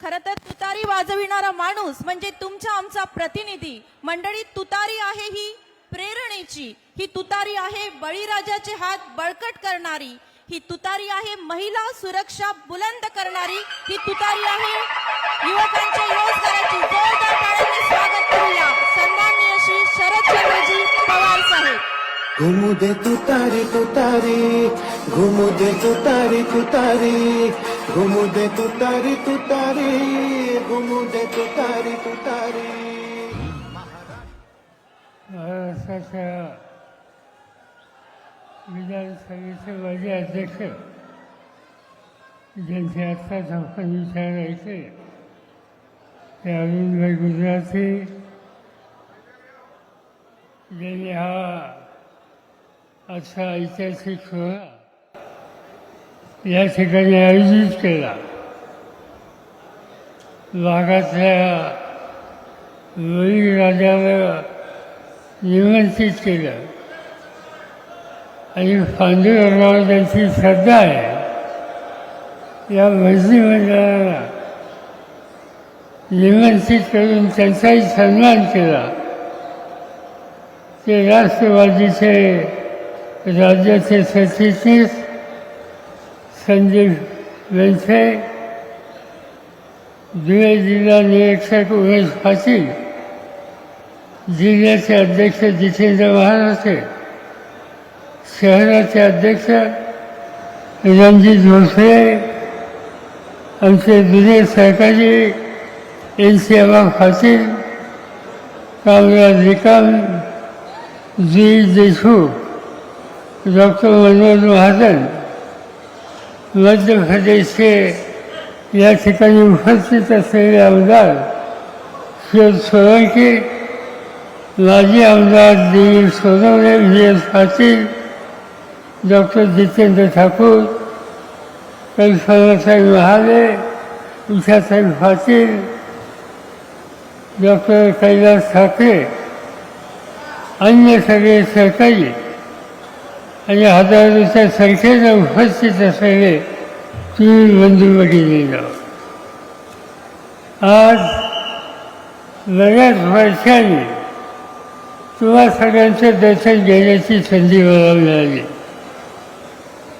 खरं तर तुतारी वाजविणारा माणूस म्हणजे तुमचा आमचा प्रतिनिधी. मंडळी तुतारी आहे ही प्रेरणेची. ही तुतारी आहे बळीराजाचे हात बळकट करणारी. ही तुतारी आहे महिला सुरक्षा बुलंद करणारी. ही तुतारी आहे युवकांच्या रोजगाराची जोरदार घुमू दे तुतारी तुतारी घुमू दे तुतारी तुतारी घुमू दे तुतारी तुतारी घुमू दे तू तुतारी तुतारी महाराष्ट्राच्या विधानसभेचे माजी अध्यक्ष ज्यांचे आत्ताच आपण विचार ऐकले ते अरविंदभाई गुजराती ज्यांनी हा असा ऐतिहासिक सोहळा या ठिकाणी आयोजित केला. भागातल्या राजाला निमंत्रित केलं. आणि पांडुरंगावर त्यांची श्रद्धा आहे. या मंत्रिमंडळाला निमंत्रित करून त्यांचाही सन्मान केला. ते राष्ट्रवादीचे राज्याचे सरचिटणीस संजीव वेंथे धुळे जिल्हा निरीक्षक उमेश पाटील जिल्ह्याचे अध्यक्ष जितेंद्र महाराष्ट्र शहराचे अध्यक्ष रणजित भोसले आमचे जुने सहकारी एन सी अबा पाटील कामराज रिकाम जुई देशमुख. डॉक्टर मनोज महाजन मध्य प्रदेशचे या ठिकाणी उपस्थित असलेले आमदार शिव सोळंकी माजी आमदार Dilip Sonawane V. S. Patil doctor Jitendra Thakur कल्पनासाहेब Mahale उषासाहेब पाटील डॉक्टर कैलास ठाकरे अन्य सगळे सहकारी आणि हजारोच्या संख्येनं उपस्थित असलेले तुम्ही बंधू आज बऱ्याच वर्षांनी तुम्हा सगळ्यांचं दर्शन घेण्याची संधी मला मिळाली.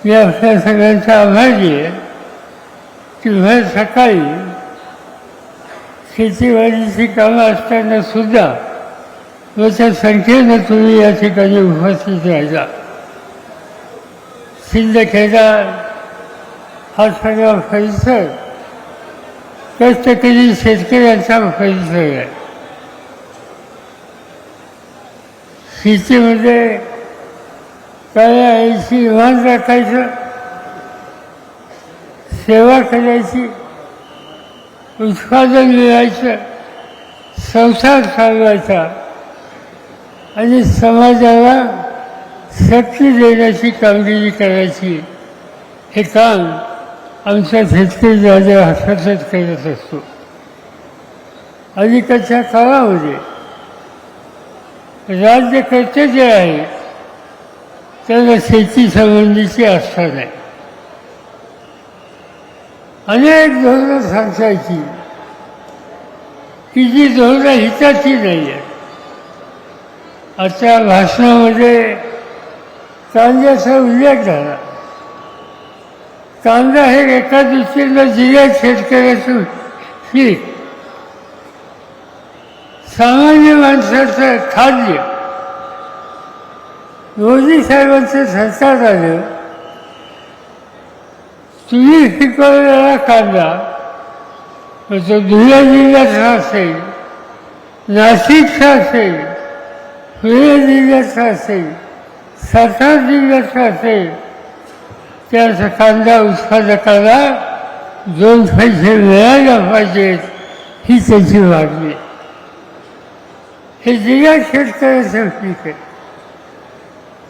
मी आपल्या सगळ्यांचा आभारी आहे की भर सकाळी शेतीवाडीची कामं असताना सुद्धा मोठ्या संख्येनं तुम्ही या ठिकाणी उपस्थित राहिला. सिंदखेडा हा सगळा परिसर कष्टकरी शेतकऱ्यांचा परिसर आहे. शेतीमध्ये काय आईची इमान राखायचं सेवा करायची उत्पादन मिळायचं संसार चालवायचा आणि समाजाला शक्ती देण्याची कामगिरी करायची. हे काम आमचा झेटकरी राजा हा सतत करत असतो. अलीकडच्या काळामध्ये राज्यकर्ते जे आहे त्यांना शेतीसंबंधीची आस्था नाही. अनेक धोरणं सांगायची. की जी धोरणं हिताची नाही आहेत आजच्या भाषणामध्ये कांद्याचा उल्लेख झाला कांदा हे एका दृष्टीनं जिल्ह्यात शेतकऱ्याचं पीक. सामान्य माणसाचं खाद्य. मोदी साहेबांचं सरकार आलं. तुम्ही पिकवलेला कांदा तो धुळे जिल्ह्याचा असेल नाशिकचा असेल पुणे जिल्ह्याचा असेल सात आठ दिवस असेल त्या कांदा उत्पादकाला दोन पैसे मिळायला पाहिजेत ही त्याची मागणी हे जिल्ह्यात शेतकऱ्याचं पीक आहे.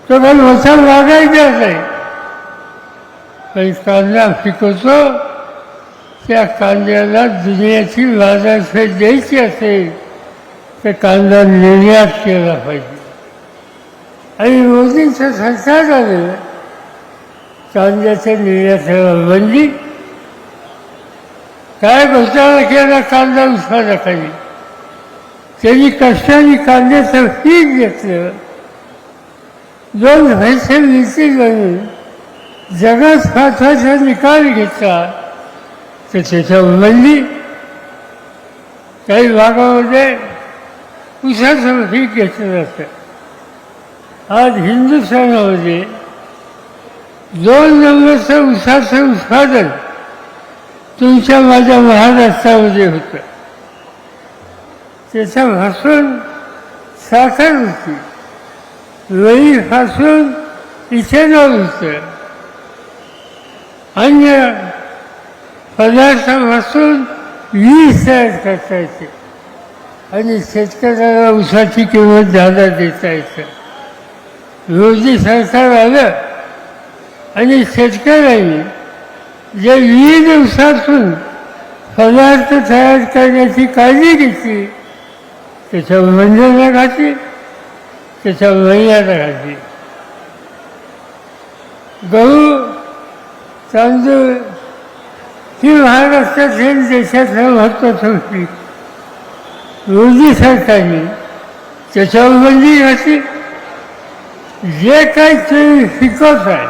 तो पण वसा मागायचा नाही पण कांदा पिकवतो त्या कांद्याला दुनियाची बाजारपेठ द्यायची असेल तर कांदा निर्यात केला पाहिजे. आणि मोदींचं सरकार आलं. कांद्याच्या निर्यातीला बंदी. काय घोटाळा केला कांदा उत्पादकांनी? त्यांनी कष्टाने कांद्याचं पीक घेतलं. दोन पैसे विकती बनून जगात महत्त्वाचा निकाल घेतला. तर त्याच्यावर बंदी. काही भागामध्ये उसाचं पीक घेतलं जातं. आज हिंदुस्थानामध्ये दोन नंबरचं उसाचं उत्पादन तुमच्या माझ्या महाराष्ट्रामध्ये होतं. त्याच्यापासून साखर होती. वेळीपासून इथेनॉल होतं. अन्य पदार्थापासून वीज तयार करता येते. आणि शेतकऱ्याला उसाची किंमत जादा देता येतं. विरोधी सरकार आलं आणि शेतकऱ्यांनी जे विविध उसातून पदार्थ तयार करण्याची काळजी घेतली त्याच्यावर बंधनं घातली त्याच्यावर मर्यादा घातली. गहू तांदूळ ही महाराष्ट्रातील देशातलं महत्त्वाचं पीक. मोदी सरकारने त्याच्यावर बंदी घातली. जे काही ते शिकत आहे.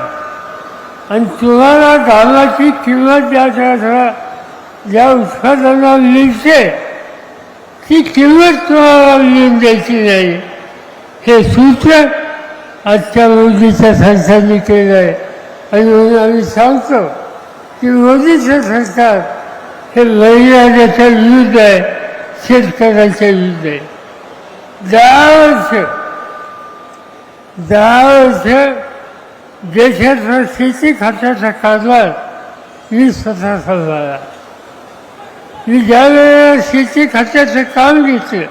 आणि तुम्हाला धानाची किंमत ज्या ज्या ज्या उत्पादनाला मिळते ती किंमत तुम्हाला मिळून द्यायची नाही. हे सूत्र आजच्या मोदीच्या संस्थांनी केलं आहे. आणि म्हणून आम्ही सांगतो की मोदीचं सरकार हे महिलांच्या विरुद्ध आहे शेतकऱ्यांच्या विरुद्ध आहे. दहा वर्ष दहा वर्ष शेती खात्याचा कारभार मी स्वतः सांभाळला. मी ज्या वेळेला शेती खात्याचं काम घेतलं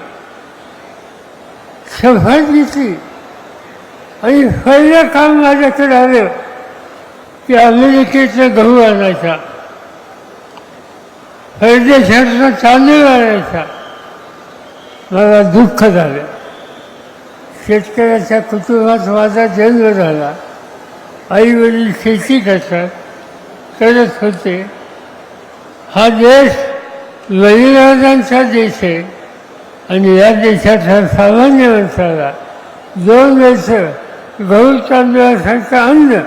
शपथ घेतली आणि पहिलं काम माझ्याकडे आलं की अमेरिकेतलं गहू आणायचा परदेशातला तांदूळ आणायचा. मला दुःख झालं. शेतकऱ्याच्या कुटुंबात माझा जन्म झाला. आईवडील शेती करतात करत होते. हा देश बळीराजांचा देश आहे आणि या देशाच्या सामान्य माणसाला दोन वर्ष गहू तांदळासारखं अन्न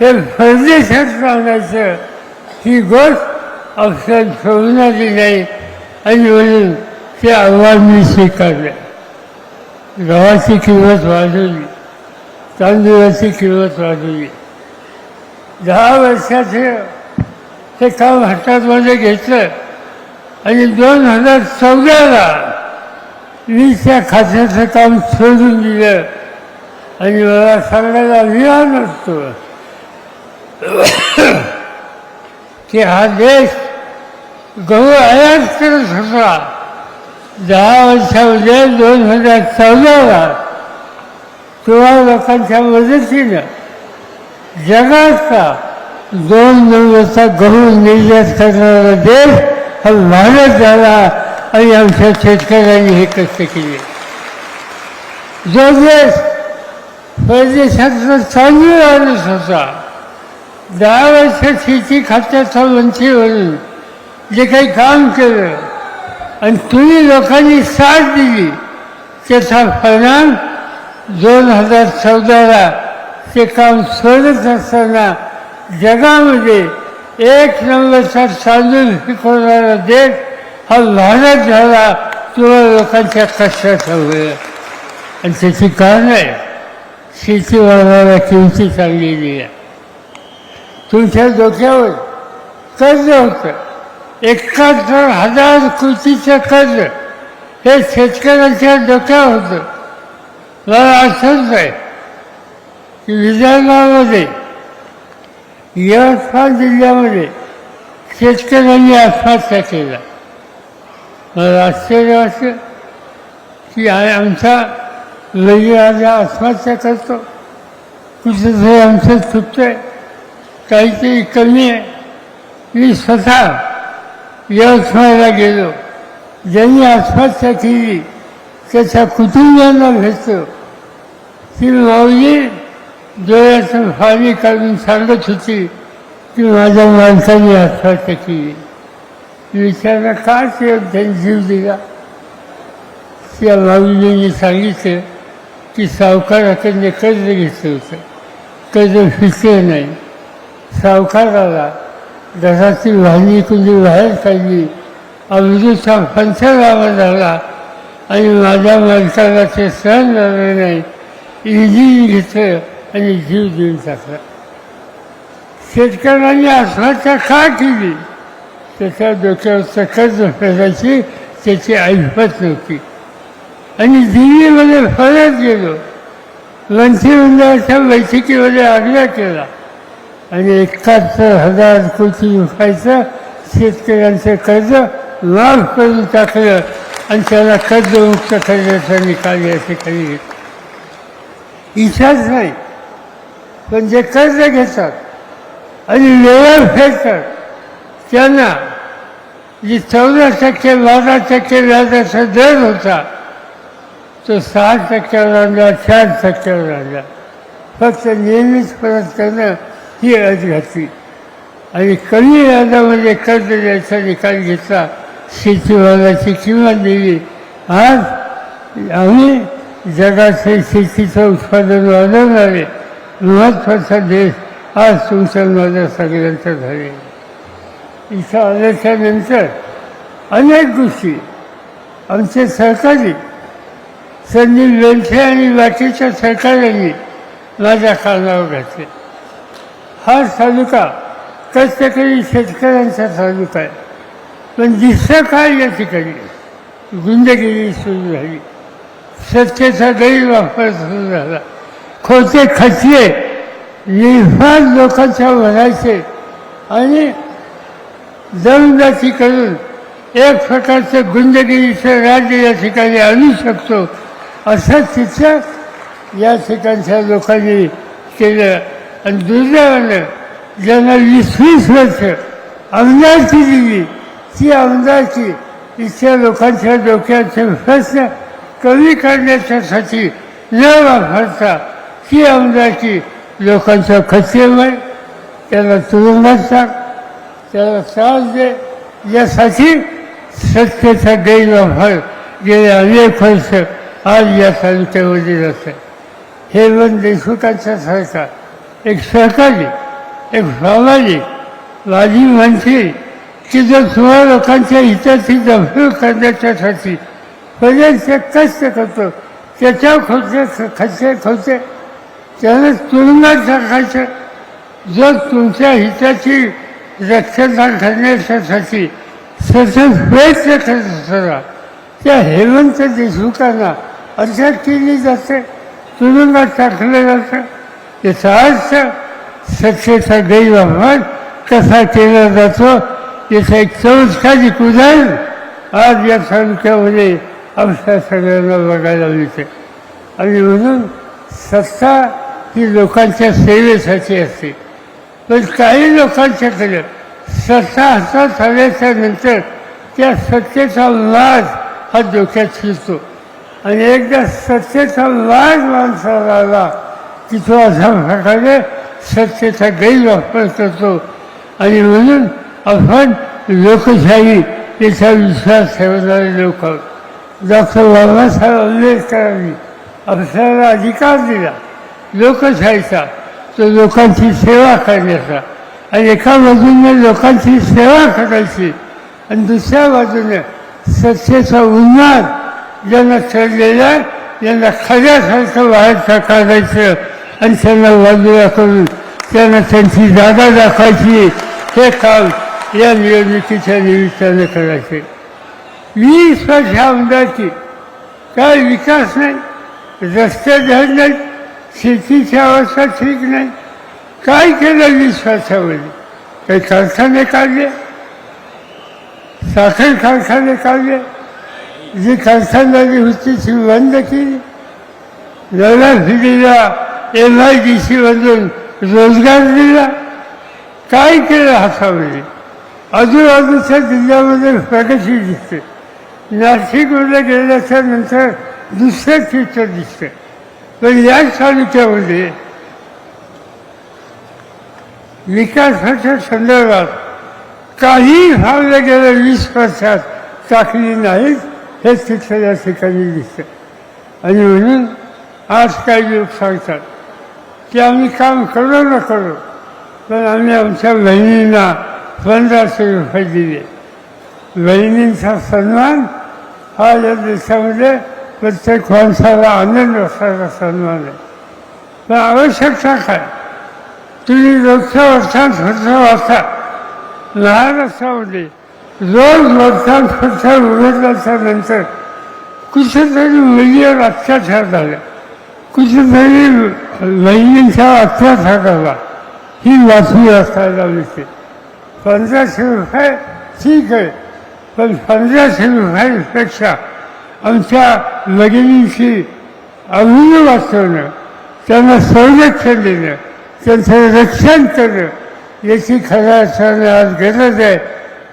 हे परदेशात आणायचं ही गोष्ट अक्षर आली नाही आणि म्हणून ते आव्हान मी स्वीकारलं. गव्हाची किंमत वाढवली तांदूळाची किंमत वाढवली दहा वर्षाचे हे काम हातामध्ये घेतलं आणि दोन हजार चौदाला मी त्या खात्याचं काम सोडून दिलं. आणि मला सांगायला विहान असतो. की हा देश गहू आयात करत होता. दहा वर्षामध्ये दोन हजार चौदाला किंवा लोकांच्या मदतीनं जगाचा दोन नंबरचा गहू निर्यात करणारा देश हा भारत झाला आणि आमच्या शेतकऱ्यांनी हे कष्ट केले. जो देश परदेशातला चांगली माणूस होता दहा वर्ष शेती खात्याचा मंत्री म्हणून जे काही काम केलं आणि तुम्ही लोकांनी साथ दिली. त्याचा परिणाम दोन हजार चौदाला ते काम सोडत असताना जगामध्ये एक नंबरचा तांदूळ पिकवणारा देश हा लहानच झाला. किंवा लोकांच्या कष्टात वेळ आणि त्याची कारण आहे शेती वाढवायला किमती चांगली आहे. तुमच्या डोक्यावर कर्ज होतं. एकाहत्तर हजार कोटीचं कर्ज हे शेतकऱ्यांच्या डोक्यावर होतं मला आठवत आहे की विदर्भामध्ये यवतमाळ जिल्ह्यामध्ये शेतकऱ्यांनी आत्महत्या केला मला आश्चर्य वाटतं की आमचा लईराजा आत्महत्या करतो. कुठेतरी आमचं चुकतं काहीतरी कमी आहे. मी स्वतः यवतमाळला गेलो. ज्यांनी आत्महत्या केली त्याच्या कुटुंबियांना भेटतो. ती माऊली डोळ्याचं पाणी काढून सांगत होती की माझ्या माणसाने आत्महत्या केली. विचारला का ते त्यांनी जीव दिला? त्या माऊजींनी सांगितलं की सावकाराकडे कर्ज घेतलं होतं. कर्ज फिरलं नाही. सावकाराला घराची वाहिनी कुणी बाहेर काढली? अमृतचा पंचनामा झाला. आणि माझ्या मालकाला ते सहन झालं नाही. इंजिन घेतलं आणि जीव देऊन टाकला. शेतकऱ्यांनी आत्महत्या का केली? त्याच्या डोक्यावरचं कर्ज फेडायची त्याची ऐपत नव्हती. आणि दिल्लीमध्ये परत गेलो. मंत्रिमंडळाच्या बैठकीमध्ये आग्रह केला. आणि एकाहत्तर हजार कोटी रुपयाचं शेतकऱ्यांचं कर्ज लाभ करून टाकलं आणि त्याला कर्जमुक्त करण्याचा निकाल या ठिकाणी इच्छाच नाही पण जे कर्ज घेतात आणि वेळेवर फेडतात त्यांना जी चौदा टक्के बारा टक्के व्याजाचा दर होता तो सहा टक्क्यावर आणला चार टक्क्यावर आणला. फक्त नेहमीच परत करणं ही अट घातली. आणि कमी व्याजामध्ये कर्ज द्यायचा निकाल घेतला शेतीमालाची किंमत दिली आज आम्ही जगाचे शेतीचं उत्पादन वाढवणारे महत्त्वाचा देश आज तुमच्या माझ्या सगळ्यांचा झाले इथं आल्याच्यानंतर अनेक गोष्टी आमचे सहकारी संदीप वेलठे आणि बाकीच्या सरकारांनी माझ्या कानावर घातले. हा तालुका कष्टकरी शेतकऱ्यांचा तालुका आहे. पण दिसतं काय या ठिकाणी? गुंडगिरी सुरू झाली. सत्तेचा गैरवापर सुरू झाला. खोटे खचले निर्फाद लोकांच्या भरायचे आणि दमदाटी करून एक प्रकारचं गुंडगिरीचं राज्य या ठिकाणी आणू शकतो असं तिथं या ठिकाणच्या लोकांनी केलं. आणि दुर्दैवानं ज्यांना वीस वीस वर्ष आमदारची दिली ती आमदारची इथल्या लोकांच्या डोक्याचे प्रश्न कमी करण्याच्यासाठी न वापरता ती आमदारची लोकांच्या खचेवर त्याला तुरुंगात टाक त्याला त्रास दे. यासाठी सत्तेचा गैरवापर गेले अनेक वर्ष आज या तालुक्यामध्ये जात हे पण देशमुखांचा सरकार एक सहकारी एक सामाजिक माझी मंत्री की जो तुम्हा लोकांच्या हिताची दखल करण्याच्यासाठी बरेचसे कष्ट करतो. त्याच्या खोचे खर्चे खोचे त्यानं तुरुंगात टाकायचं. जर तुमच्या हिताची रक्षता करण्याच्यासाठी सतत प्रयत्न करत असताना त्या हेमंत देशमुखांना अटक केली जाते. तुरुंगात टाकलं जातं. याचा अर्थ सत्तेचा गैरवापर कसा केला जातो याचा एक चमत्कारिक उदाहरण आज या तालुक्यामध्ये आमच्या सगळ्यांना बघायला मिळते आणि म्हणून सत्ता ही लोकांच्या सेवेसाठी असते। पण काही लोकांच्याकडे सत्ता हातात आल्याच्यानंतर त्या सत्तेचा लाज हा डोक्यात शिरतो. आणि एकदा सत्तेचा लाज माणसाला आला तिथं अशा प्रकारे सत्तेचा गैरवापर करतो. आणि म्हणून आपण लोकशाही याचा विश्वास ठेवणारे लोक. डॉक्टर बाबासाहेब आंबेडकरांनी आपल्याला अधिकार दिला. लोकशाहीचा तो लोकांची सेवा करण्याचा. आणि एका बाजूने लोकांची सेवा करायची आणि दुसऱ्या बाजूने सत्तेचा उन्माद ज्यांना चढलेला आहे, यांना खऱ्यासारखं बाहेर काढायचं आणि त्यांना बाजूला करून त्यांना त्यांची जागा दाखवायची. हे काम या निवडणुकीच्या निमित्तानं करायचे. वीस वर्ष आमदारची काय विकास नाही रस्ते धर नाही शेतीची अवस्था ठीक नाही. काय केलं वीस वर्षामध्ये? काही कारखाने काढले? साखर कारखाने काढले? जी कारखानदारी होती ती बंद केली. नव्या फिरीला एम आय डी सीमधून रोजगार दिला. काय केलं हातामध्ये? आजूबाजूच्या जिल्ह्यामध्ये प्रगती दिसते. नाशिकमध्ये गेल्याच्यानंतर दुसरं चित्र दिसतं. पण या तालुक्यामध्ये विकासाच्या संदर्भात काही भावलं गेल्या वीस वर्षात टाकली नाहीत हे चित्र या ठिकाणी दिसतं. आणि म्हणून आज काही लोक सांगतात की आम्ही काम करू न करू. पण आम्ही आमच्या बहिणींना पंधराशे रुपये दिले. बहिणींचा सन्मान हा या देशामध्ये प्रत्येक माणसाला आनंद असणारा सन्मान आहे. पण आवश्यकता काय? तुम्ही रोजच्या वर्षात खर्च वाचा. महाराष्ट्रामध्ये रोज वर्षात खर्च उघडल्याच्या नंतर कुठेतरी मुलीवर अत्याचार झाले. कुठेतरी बहिणींचा अत्याचार झाला ही बातमी असायला मिळते पंधराशे रुपये ठीक आहे पण पंधराशे रुपयापेक्षा आमच्या भगिनींची अभिनय वाचवणं त्यांना संरक्षण देणं त्यांचं रक्षण करणं याची खऱ्या अर्थाने आज गरज आहे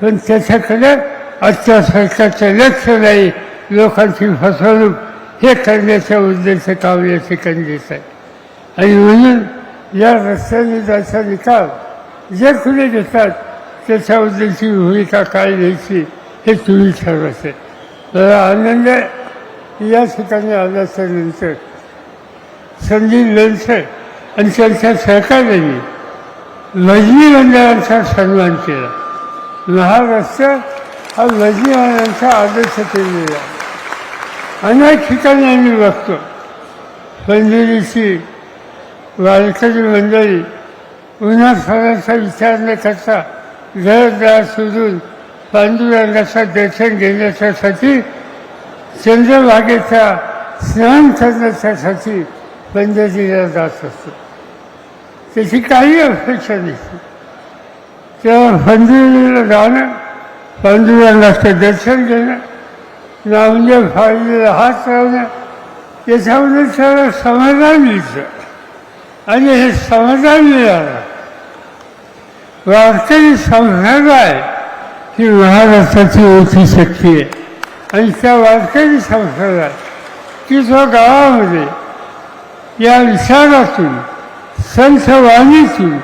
पण त्याच्याकडे आजच्या सरकारचं लक्ष नाही लोकांची फसवणूक हे करण्याच्या उद्देश काव्य या ठिकाणी आहे आणि म्हणून या रस्त्याने जायचा निकाल जे कुणी घेतात त्याच्या उद्देशी भूमिका काय घ्यायची हे तुम्ही ठरवायचे मला आनंद या ठिकाणी आल्याच्यानंतर संदीप लेंसे आणि त्यांच्या सहकार्याने भजनी मंडळांचा सन्मान केला. महाराष्ट्र हा भजनी मंडळांचा आदर्श केलेला अनेक ठिकाणी आम्ही बघतो. पंढरीची वारकरी मंडळी उन्हाळ्याचा विचार न करता घरदार सोडून पांडुरंगाचा दर्शन घेण्याच्यासाठी चंद्रभागेचा स्नान करण्याच्यासाठी पंढरीला जात असतो. त्याची काही अपेक्षा नसते. तेव्हा पंढरीला जाणं पांडुरंगाचं दर्शन घेणं नामदेव फाळीला हात लावणं याच्यामध्ये त्याला समाधान मिळतं आणि हे समाधान मिळालं. वारकरी आहे. ही महाराष्ट्राची ओळखी शक्ती आहे. आणि त्या वारकरी संप्रदाय की जो गावामध्ये या विचारातून संतवाणीतून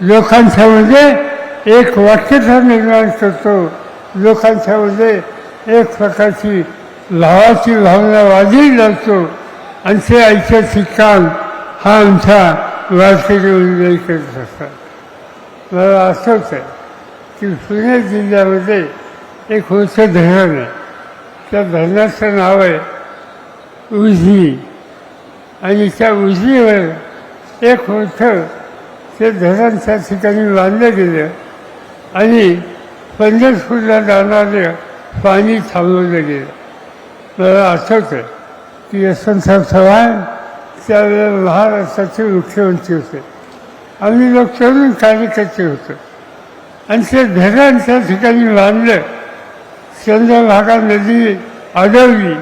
लोकांच्यामध्ये एक वाक्यता निर्माण करतो. लोकांच्यामध्ये एक प्रकारची लावाची भावना वाढी लावतो आणि ते ऐतिहासिक काम हा आमचा वारकरी मंडळी करत असतात. मला आठवत आहे की पुणे जिल्ह्यामध्ये एक होतं धरण आहे. त्या धरणाचं नाव आहे उजनी आणि त्या उजनीवर एक होतं ते धरण त्या ठिकाणी बांधलं गेलं. आणि पंढरपूरला जाणाऱ्या पाणी थांबवलं गेलं मला आठवतं की यशवंतराव चव्हाण त्यावेळेला महाराष्ट्राचे मुख्यमंत्री होते. आम्ही लोक तरुण कार्यकर्ते होतो. आणि ते धरण त्या ठिकाणी बांधलं. चंद्रभागा नदी अडवली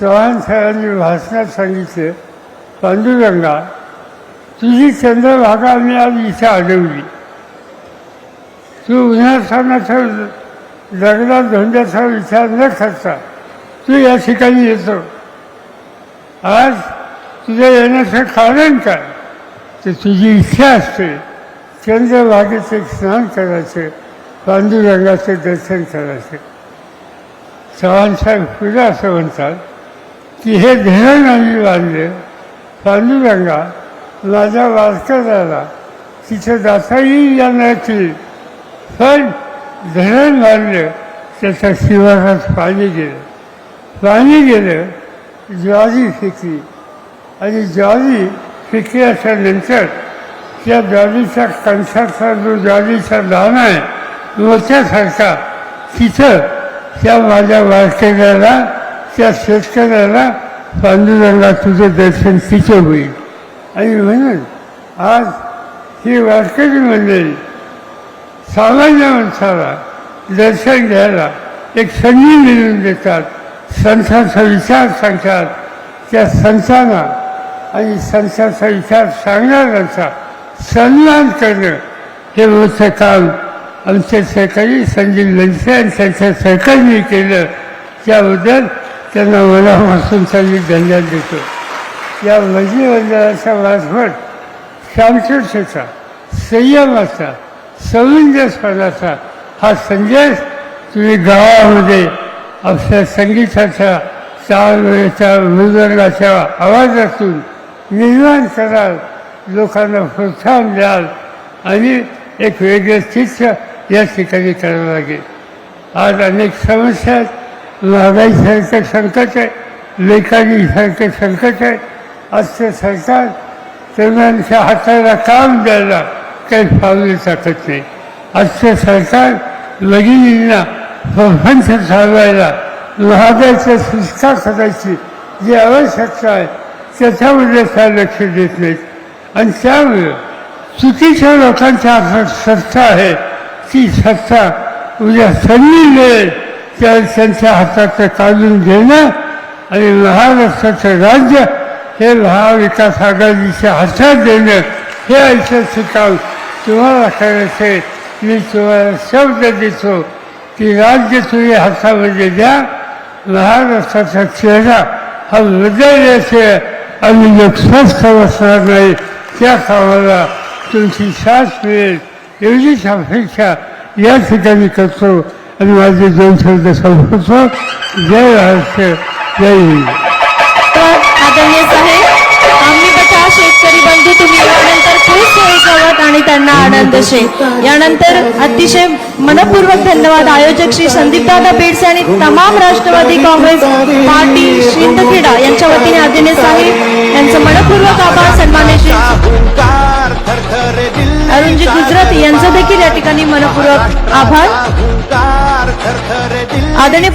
चव्हाण साहेबांनी भाषणात सांगितलं पांडुरंगा तुझी चंद्रभागा आम्ही आज इथे अडवली तू उन्हाळ्याचा दगडा धोंड्याचा विचार न करता तू या ठिकाणी येतो. आज तुझ्या येण्याचं कारण काय? ते तुझी इच्छा असते. चंद्रभागेचं स्नान करायचं पांडुरंगाचं दर्शन करायचं. चव्हाणसाहेब पुढे असं म्हणतात की हे धरण आम्ही बांधले. पांडुरंगा माझ्या वारकऱ्याला तिथं जाता येईल या नक्की पण धरण बांधलं त्याच्या शिवारात पाणी गेलं. पाणी गेलं ज्वारी फेकली. आणि ज्वारी फेकल्याच्या नंतर त्या ज्वारीच्या कंसाचा जो ज्वारीचा दाना आहे लोच्यासारखा तिथं त्या माझ्या वारकऱ्याला त्या शेतकऱ्याला पांडुरंगा तुझं दर्शन तिथे होईल. आणि म्हणून आज ही वारकरी मंडळी सामान्य माणसाला दर्शन घ्यायला एक संधी मिळवून देतात. संसाचा विचार सांगतात. त्या संतांना आणि संसाचा विचार सांगणाऱ्यांचा सन्मान करणं हे मोठं काम. आमचे सहकारी संजीव लंसे आणि त्यांच्या सहकार्याने केलं. त्याबद्दल त्यांना मनापासून मी धन्यवाद देतो. या भजनी मंडळाच्या मार्फत शांततेचा संयमाचा सविंजस्पदाचा हा संदेश तुम्ही गावामध्ये आपल्या संगीताच्या चार वेळेच्या मृदंगाच्या आवाजातून निर्माण कराल लोकांना प्रोत्साहन द्याल आणि एक वेगळं चित्र या ठिकाणी करावं लागेल. आज अनेक समस्या आहेत. महागाईसारखं संकट आहे लेखाजीसारखं संकट आहे. आजचं सरकार तरुणांच्या हाताला काम द्यायला काही पावले टाकत नाही आजचं सरकार भगिनींना प्रपंच चालवायला महागाईच्या सुस्का करायची जी आवश्यकता आहे त्याच्यामध्ये त्या लक्ष देत नाहीत. आणि त्यामुळे चुकीच्या लोकांच्या हातात सत्ता आहे ती सत्ता उद्या संधी मिळेल. त्या त्यांच्या हातात काढून घेणं आणि महाराष्ट्राचं राज्य हे महाविकास आघाडीच्या हातात देणं हे ऐतिहासिक काम तुम्हाला करायचे मी तुम्हाला शब्द देतो की राज्य तुम्ही हातामध्ये द्या महाराष्ट्राचा चेहरा हा हृदयाचे आम्ही लोक स्वस्थ बसणार नाही. त्या कामाला तुमची साथ मिळेल. एवढीच अपेक्षा या ठिकाणी करतो आणि माझे दोन शब्द संपवतो. जय महाराष्ट्र जय हिंद. आदरणीय साहेब आम्ही बचा शेतकरी बंधू तुम्ही खूप सोयी गवत आणि त्यांना आनंद शे. यानंतर अतिशय मनपूर्वक धन्यवाद. आयोजक श्री संदीपदादा बेडसे आणि तमाम राष्ट्रवादी काँग्रेस पार्टी शिंदखेडा यांच्या वतीने आदिने साहेब यांचं मनपूर्वक आभार सन्मान्य श्री अरुणजी गुजराती यांचं देखील या ठिकाणी मनपूर्वक आभार. आदरणीय